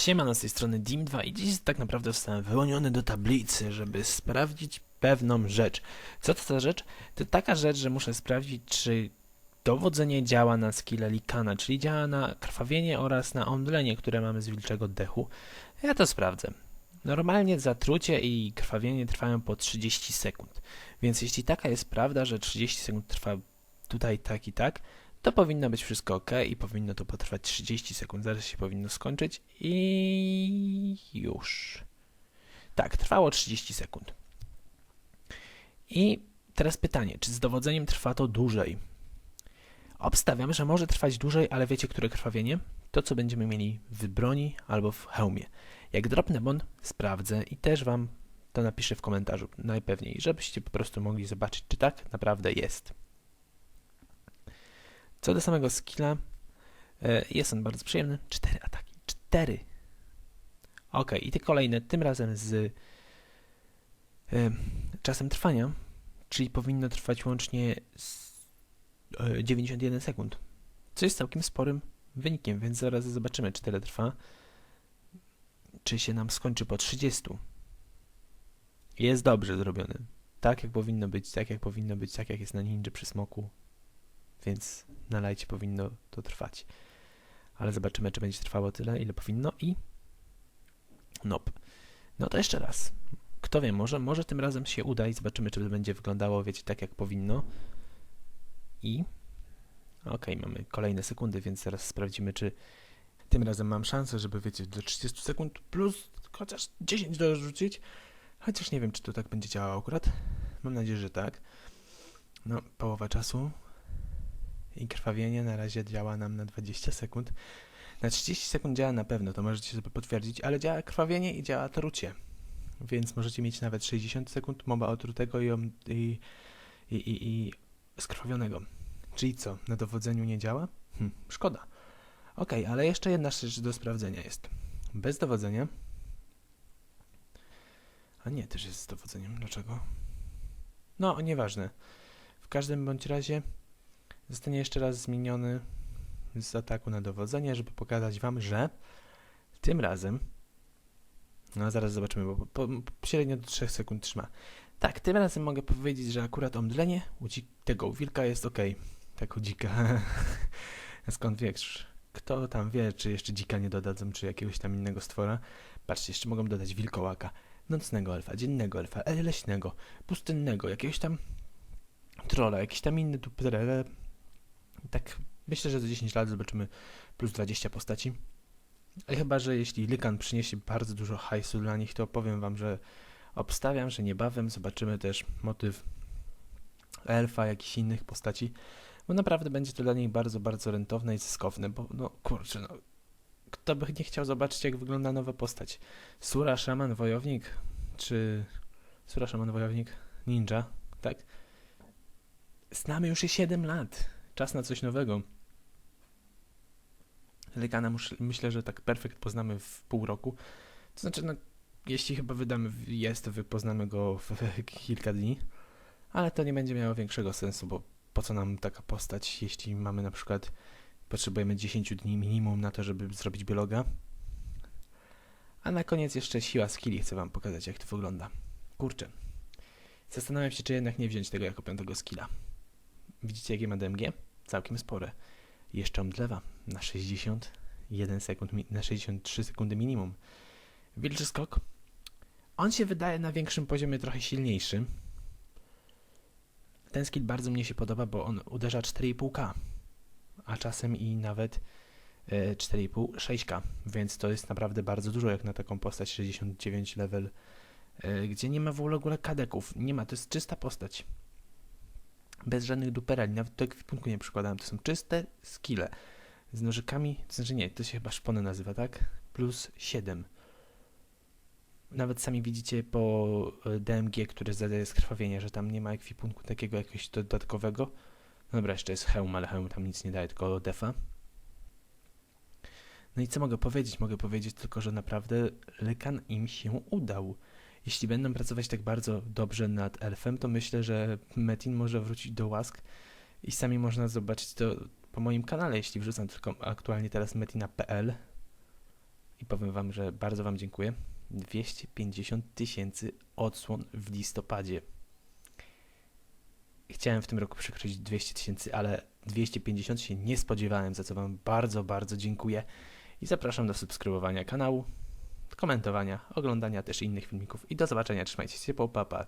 Siemano, z tej strony Dim2 i dziś tak naprawdę zostałem wyłoniony do tablicy, żeby sprawdzić pewną rzecz. Co to za rzecz? To taka rzecz, że muszę sprawdzić, czy dowodzenie działa na skille Likana, czyli działa na krwawienie oraz na omdlenie, które mamy z wilczego dechu. Ja to sprawdzę. Normalnie zatrucie i krwawienie trwają po 30 sekund, więc jeśli taka jest prawda, że 30 sekund trwa tutaj tak i tak, to powinno być wszystko ok i powinno to potrwać 30 sekund. Zaraz się powinno skończyć i już. Tak, trwało 30 sekund. I teraz pytanie, czy z dowodzeniem trwa to dłużej? Obstawiam, że może trwać dłużej, ale wiecie, które krwawienie? To, co będziemy mieli w broni albo w hełmie. Jak dropnę bon, sprawdzę i też Wam to napiszę w komentarzu, najpewniej, żebyście po prostu mogli zobaczyć, czy tak naprawdę jest. Co do samego skilla, e, jest on bardzo przyjemny. Cztery ataki. Cztery. Ok, i te kolejne, tym razem z e, czasem trwania, czyli powinno trwać łącznie z, e, 91 sekund, co jest całkiem sporym wynikiem, więc zaraz zobaczymy, czy tyle trwa. Czy się nam skończy po 30. Jest dobrze zrobiony. Tak jak powinno być, tak jak powinno być, tak jak jest na ninja przy smoku, więc na lajcie powinno to trwać. Ale zobaczymy, czy będzie trwało tyle, ile powinno i nope. No to jeszcze raz. Kto wie, może, może tym razem się uda i zobaczymy, czy to będzie wyglądało, wiecie, tak jak powinno. I ok, mamy kolejne sekundy, więc zaraz sprawdzimy, czy tym razem mam szansę, żeby, wiecie, do 30 sekund plus chociaż 10 dorzucić. Chociaż nie wiem, czy to tak będzie działało akurat. Mam nadzieję, że tak. No, połowa czasu i krwawienie na razie działa nam na 20 sekund. Na 30 sekund działa na pewno, to możecie sobie potwierdzić, ale działa krwawienie i działa trucie. Więc możecie mieć nawet 60 sekund mowa otrutego i, i, i, i skrwawionego. Czyli co, na dowodzeniu nie działa? Hm, szkoda. Ok, ale jeszcze jedna rzecz do sprawdzenia jest. Bez dowodzenia. A nie, też jest z dowodzeniem. Dlaczego? No, nieważne. W każdym bądź razie zostanie jeszcze raz zmieniony z ataku na dowodzenie, żeby pokazać Wam, że tym razem, no zaraz zobaczymy, bo po, po, średnio do 3 sekund trzyma. Tak, tym razem mogę powiedzieć, że akurat omdlenie u tego wilka jest ok. Tak u dzika. Skąd wiesz? Kto tam wie, czy jeszcze dzika nie dodadzą, czy jakiegoś tam innego stwora? Patrzcie, jeszcze mogą dodać wilkołaka, nocnego elfa, dziennego elfa, e, leśnego, pustynnego, jakiegoś tam trolla, jakiś tam inny tu tak myślę, że za 10 lat zobaczymy plus 20 postaci. Ale chyba, że jeśli Lykan przyniesie bardzo dużo hajsu dla nich, to powiem wam, że obstawiam, że niebawem zobaczymy też motyw elfa, jakichś innych postaci, bo naprawdę będzie to dla nich bardzo, bardzo rentowne i zyskowne, bo no kurczę, no kto by nie chciał zobaczyć, jak wygląda nowa postać? Sura, szaman, wojownik, czy Sura, szaman, wojownik, ninja, tak? Znamy już je 7 lat. Czas na coś nowego. Legana myślę, że tak perfekt poznamy w pół roku. To znaczy, no, jeśli chyba wydamy jest, to poznamy go w, w kilka dni. Ale to nie będzie miało większego sensu, bo po co nam taka postać, jeśli mamy na przykład potrzebujemy 10 dni minimum na to, żeby zrobić biologa. A na koniec jeszcze siła skilli chcę wam pokazać, jak to wygląda. Kurczę. Zastanawiam się, czy jednak nie wziąć tego jako piątego skilla. Widzicie, jakie ma DMG? Całkiem spore. Jeszcze omdlewa na 61 sekund, na 63 sekundy minimum. Wilczy skok. On się wydaje na większym poziomie trochę silniejszy. Ten skill bardzo mnie się podoba, bo on uderza 4,5k, a czasem i nawet e, 4,5, 6k, więc to jest naprawdę bardzo dużo jak na taką postać 69 level, e, gdzie nie ma w ogóle kadeków. Nie ma, to jest czysta postać bez żadnych dupereli, nawet do ekwipunku nie przykładałem. To są czyste skille z nożykami, to znaczy nie, to się chyba szpony nazywa, tak? Plus 7. Nawet sami widzicie po e, DMG, które zadaje skrwawienie, że tam nie ma ekwipunku takiego jakiegoś dodatkowego. No dobra, jeszcze jest hełm, ale hełm tam nic nie daje, tylko defa. No i co mogę powiedzieć? Mogę powiedzieć tylko, że naprawdę Lykan im się udał. Jeśli będą pracować tak bardzo dobrze nad elfem, to myślę, że Metin może wrócić do łask i sami można zobaczyć to po moim kanale, jeśli wrzucam tylko aktualnie teraz metina.pl i powiem Wam, że bardzo Wam dziękuję. 250 tysięcy odsłon w listopadzie. Chciałem w tym roku przekroczyć 200 tysięcy, ale 250 się nie spodziewałem, za co Wam bardzo, bardzo dziękuję. I zapraszam do subskrybowania kanału, komentowania, oglądania też innych filmików i do zobaczenia. Trzymajcie się ciepło, pa, pa.